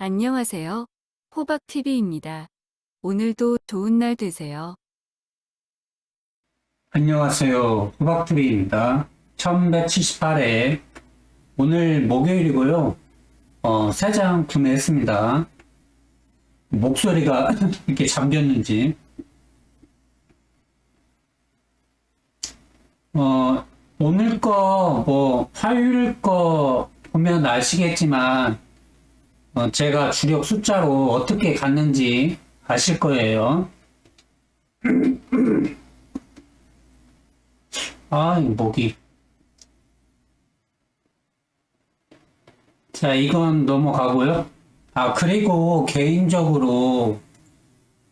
안녕하세요. 호박TV입니다. 오늘도 좋은 날 되세요. 안녕하세요. 호박TV입니다. 1178회. 오늘 목요일이고요. 어, 세장 구매했습니다. 목소리가 이렇게 잠겼는지. 어, 오늘 거, 뭐, 화요일 거 보면 아시겠지만, 어, 제가 주력 숫자로 어떻게 갔는지 아실 거예요. 아, 이 목이. 자, 이건 넘어가고요. 아, 그리고 개인적으로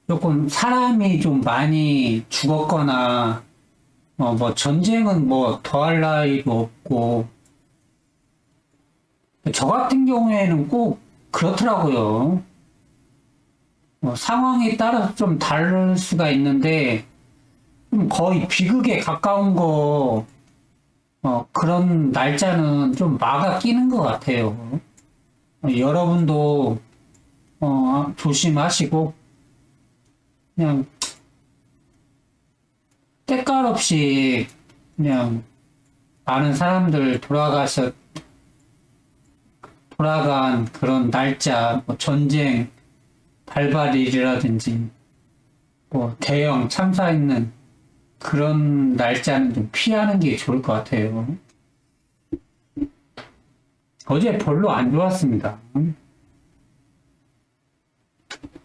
조금 사람이 좀 많이 죽었거나, 어, 뭐, 전쟁은 뭐, 더할 나위도 없고, 저 같은 경우에는 꼭 그렇더라고요. 어, 상황에 따라서 좀 다를 수가 있는데, 좀 거의 비극에 가까운 거, 어, 그런 날짜는 좀 막아 끼는 것 같아요. 어, 여러분도, 어, 조심하시고, 그냥, 때깔 없이, 그냥, 많은 사람들 돌아가셨, 돌아간 그런 날짜, 뭐 전쟁, 발발일이라든지, 뭐 대형 참사 있는 그런 날짜는 좀 피하는 게 좋을 것 같아요. 어제 별로 안 좋았습니다.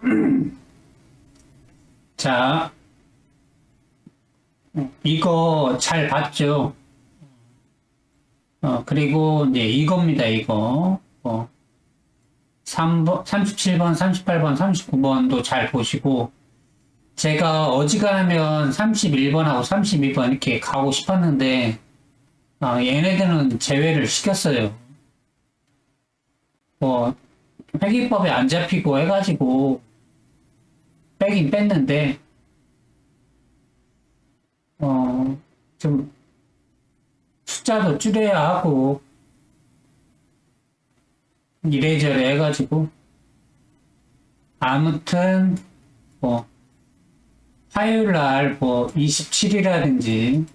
자, 이거 잘 봤죠? 어, 그리고 이제 이겁니다, 이거. 어, 3번, 37번, 38번, 39번도 잘 보시고, 제가 어지간하면 31번하고 32번 이렇게 가고 싶었는데, 아, 얘네들은 제외를 시켰어요. 뭐, 회계법에 안 잡히고 해가지고, 빼긴 뺐는데, 어, 좀, 숫자도 줄여야 하고, 이래저래 해가지고, 아무튼, 뭐, 화요일 날 뭐 27이라든지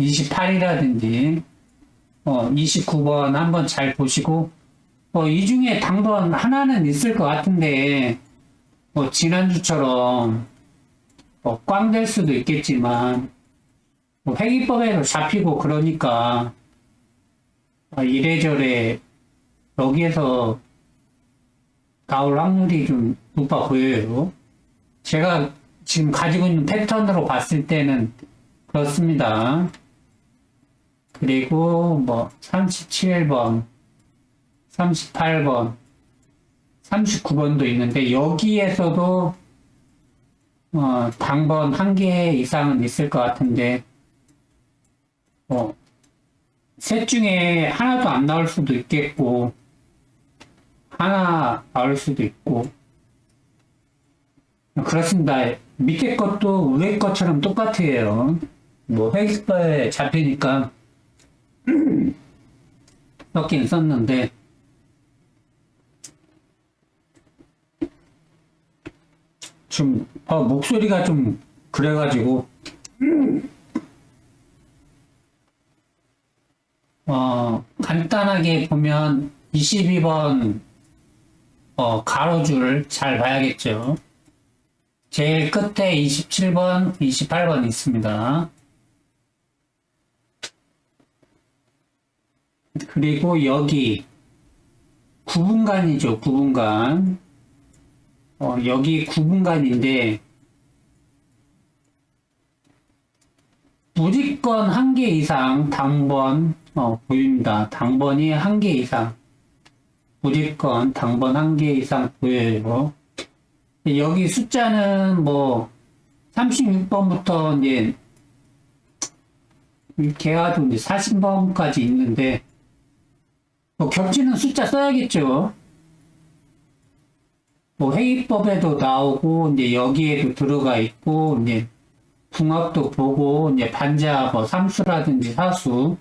28이라든지 어 29번 한번 잘 보시고 뭐 이 중에 당번 하나는 있을 것 같은데 뭐 지난주처럼 뭐 꽝 될 수도 있겠지만 뭐 회계법에도 잡히고 그러니까 어, 이래저래 여기에서 나올 확률이 좀 높아 보여요. 제가 지금 가지고 있는 패턴으로 봤을 때는 그렇습니다. 그리고 뭐 37번, 38번, 39번도 있는데 여기에서도 어, 당번 한 개 이상은 있을 것 같은데 어, 셋 중에 하나도 안 나올 수도 있겠고 하나 나올 수도 있고 그렇습니다. 밑에 것도 위에 것처럼 똑같아요. 뭐 회계서에 잡히니까 썼긴 썼는데 좀 어, 목소리가 좀 그래가지고 어, 간단하게 보면 22번 어, 가로줄 잘 봐야겠죠. 제일 끝에 27번, 28번 있습니다. 그리고 여기 9분간이죠, 9분간. 어, 여기 9분간인데 무조건 한 개 이상 당번 어, 보입니다. 당번이 한 개 이상. 무조건 당번 한 개 이상 보여요. 여기 숫자는 뭐 36번부터 이제 해가지고 이제 40번까지 있는데 뭐 겹치는 숫자 써야겠죠. 뭐 회의법에도 나오고 이제 여기에도 들어가 있고 이제 붕합도 보고 이제 반자 뭐 삼수라든지 사수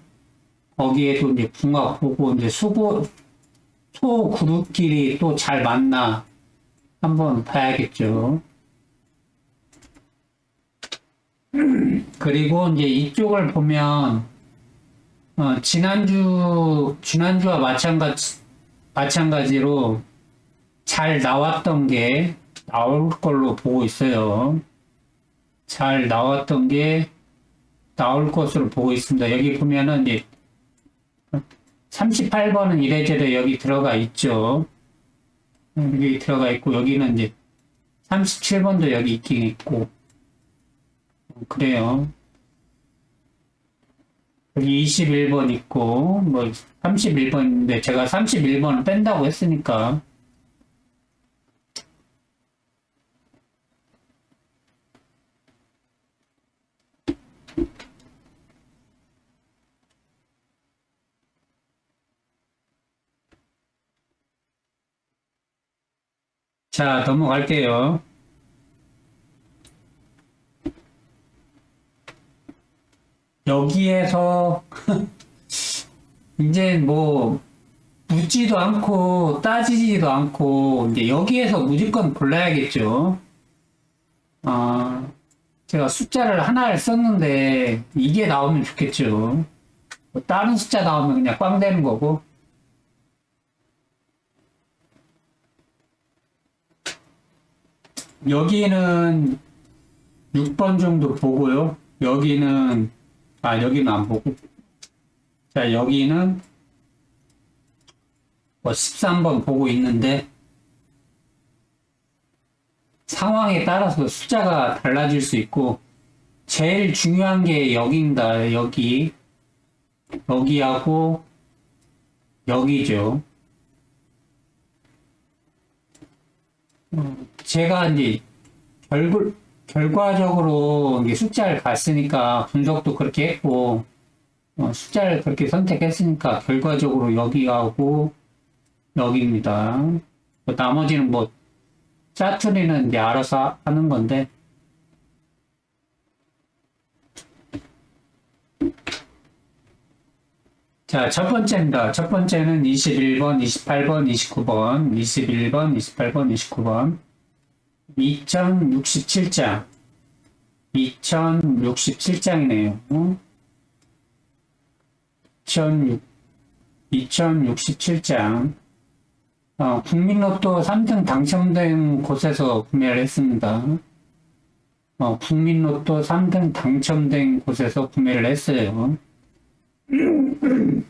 거기에도 이제 붕합 보고 이제 수고 소 그룹끼리 또잘 맞나 한번 봐야겠죠. 그리고 이제 이쪽을 보면 어, 지난주 지난주와 마찬가지 마찬가지로 잘 나왔던 게 나올 걸로 보고 있어요. 잘 나왔던 게 나올 것으로 보고 있습니다. 여기 보면은 이제 38번은 이래저래 여기 들어가 있죠. 여기 들어가 있고 여기는 이제 37번도 여기 있긴 있고 그래요. 여기 21번 있고 뭐 31번인데 제가 31번을 뺀다고 했으니까 자 넘어갈게요. 여기에서 이제 뭐 묻지도 않고 따지지도 않고 이제 여기에서 무조건 골라야겠죠. 아 제가 숫자를 하나를 썼는데 이게 나오면 좋겠죠. 뭐 다른 숫자 나오면 그냥 꽝 되는 거고. 여기는 6번 정도 보고요. 여기는 아 여기는 안 보고 자 여기는 뭐 13번 보고 있는데 상황에 따라서 숫자가 달라질 수 있고 제일 중요한 게 여기입니다. 여기 여기하고 여기죠. 제가 이제 결국 결과적으로 이게 숫자를 봤으니까 분석도 그렇게 했고 어, 숫자를 그렇게 선택했으니까 결과적으로 여기하고 여기입니다. 뭐 나머지는 뭐 짜투리는 이제 알아서 하는 건데 자, 첫 번째입니다. 첫 번째는 21번, 28번, 29번, 21번, 28번, 29번. 2067장. 2067장이네요. 2067장. 어, 국민로또 3등 당첨된 곳에서 구매를 했습니다. 어, 국민로또 3등 당첨된 곳에서 구매를 했어요.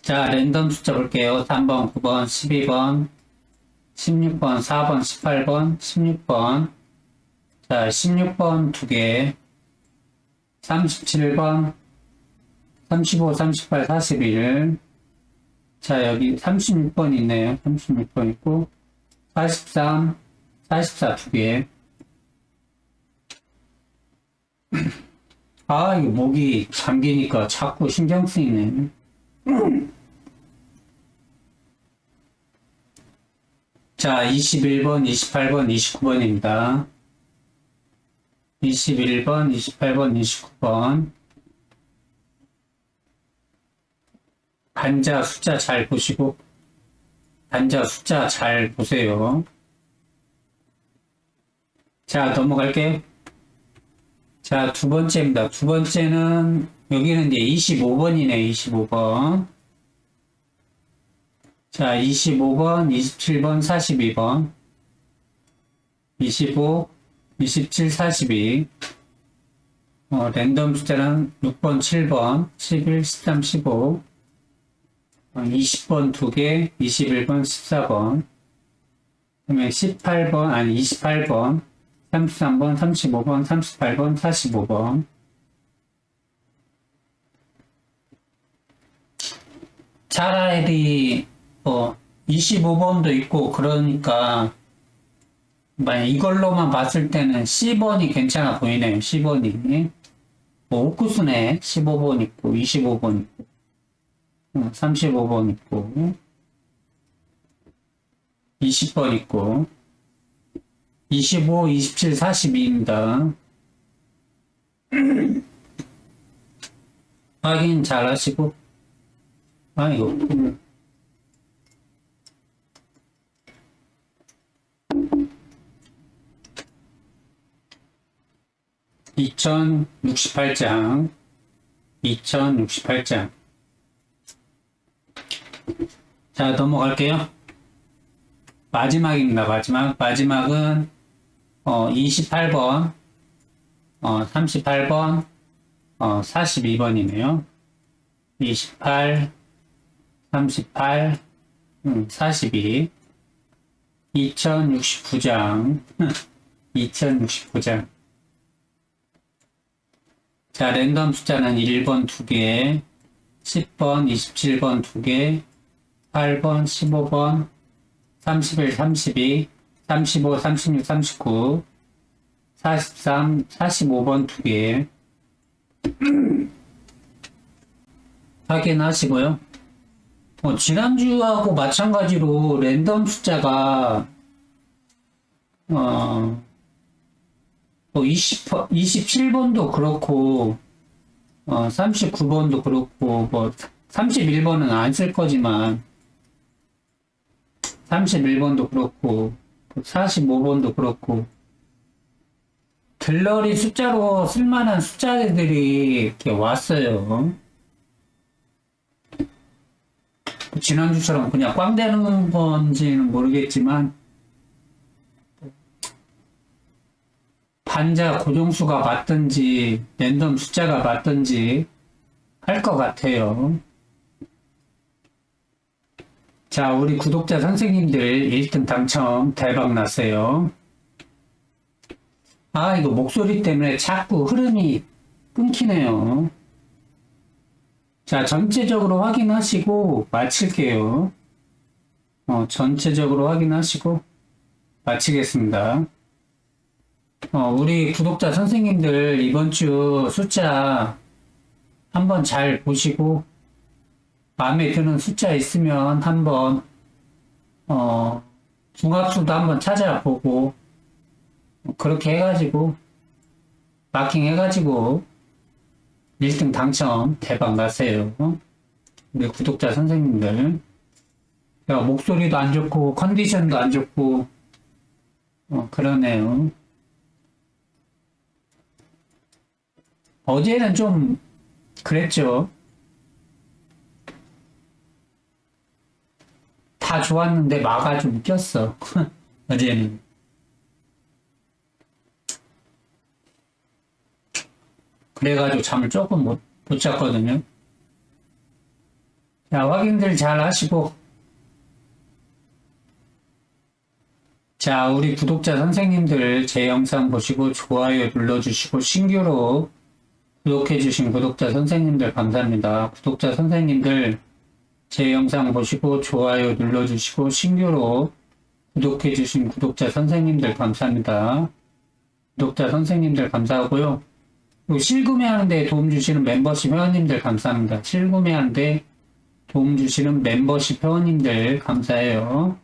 자, 랜덤 숫자 볼게요. 3번, 9번, 12번, 16번, 4번, 18번, 16번. 자, 16번 두 개. 37번, 35, 38, 41. 자, 여기 36번 있네요. 36번 있고, 43, 44두 개. 아, 이거 목이 잠기니까 자꾸 신경 쓰이네. 자, 21번, 28번, 29번입니다. 21번, 28번, 29번. 단자 숫자 잘 보시고, 단자 숫자 잘 보세요. 자, 넘어갈게요. 자, 두 번째입니다. 두 번째는, 여기는 이제 25번이네, 25번. 자, 25번, 27번, 42번. 25, 27, 42. 어, 랜덤 숫자는 6번, 7번, 11, 13, 15. 어, 20번 두 개, 21번, 14번. 그다음에 18번, 아니 28번, 33번, 35번, 38번, 45번. 차라리 뭐 25번도 있고 그러니까 만약 이걸로만 봤을 때는 10번이 괜찮아 보이네요. 10번이. 뭐 옥구수네. 15번 있고 25번 있고 35번 있고 20번 있고 25, 27, 42입니다. 확인 잘 하시고. 아, 이거. 음. (2068장) (2068장) 자 넘어갈게요 마지막입니다 마지막 마지막은 어 28번 어 38번 어 42번이네요. 28 38 음, 42 2069장. 2069장. 자 랜덤 숫자는 1번 2개 10번 27번 2개 8번 15번 31 32 35 36 39 43 45번 2개 확인하시고요. 어, 지난주하고 마찬가지로 랜덤 숫자가 어, 뭐 20, 27번도 그렇고 어, 39번도 그렇고 뭐 31번은 안 쓸 거지만 31번도 그렇고 45번도 그렇고 들러리 숫자로 쓸만한 숫자들이 이렇게 왔어요. 지난주처럼 그냥 꽝 되는 건지는 모르겠지만 반자 고정수가 맞든지 랜덤 숫자가 맞든지 할 것 같아요. 자, 우리 구독자 선생님들 1등 당첨 대박 났어요. 아, 이거 목소리 때문에 자꾸 흐름이 끊기네요. 자, 전체적으로 확인하시고 마칠게요. 어, 전체적으로 확인하시고 마치겠습니다. 어, 우리 구독자 선생님들 이번 주 숫자 한번 잘 보시고 마음에 드는 숫자 있으면 한번 어, 중합수도 한번 찾아보고 그렇게 해가지고 마킹 해가지고 1등 당첨 대박 나세요. 우리 구독자 선생님들. 야, 목소리도 안 좋고 컨디션도 안 좋고 어, 그러네요. 어제는 좀 그랬죠. 다 좋았는데 마가 좀 웃겼어. 어제는. 그래가지고 잠을 조금 못, 못 잤거든요. 자, 확인들 잘 하시고. 자, 우리 구독자 선생님들 제 영상 보시고 좋아요 눌러주시고 신규로 구독해주신 구독자 선생님들 감사합니다. 구독자 선생님들 제 영상 보시고 좋아요 눌러주시고 신규로 구독해주신 구독자 선생님들 감사합니다. 구독자 선생님들 감사하고요. 실구매하는데 도움 주시는 멤버십 회원님들 감사합니다. 실구매하는데 도움 주시는 멤버십 회원님들 감사해요.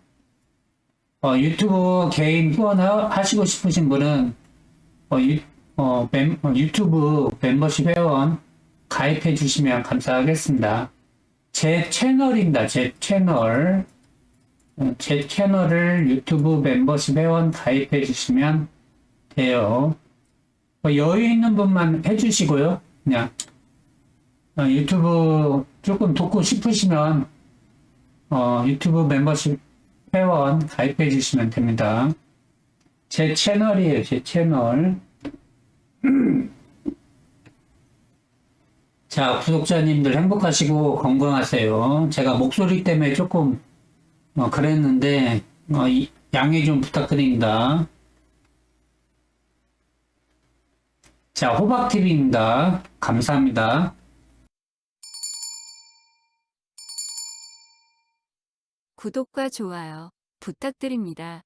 어, 유튜브 개인 후원하시고 싶으신 분은 어, 유, 어, 멤- 어, 유튜브 멤버십 회원 가입해 주시면 감사하겠습니다. 제 채널입니다. 제 채널. 어, 제 채널을 유튜브 멤버십 회원 가입해 주시면 돼요. 어, 여유 있는 분만 해주시고요. 그냥 어, 유튜브 조금 돕고 싶으시면 어, 유튜브 멤버십 회원 가입해 주시면 됩니다. 제 채널이에요. 제 채널. 자, 구독자님들 행복하시고 건강하세요. 제가 목소리 때문에 조금 어, 그랬는데 어, 이- 양해 좀 부탁드립니다. 자, 호박TV입니다. 부탁드립니다.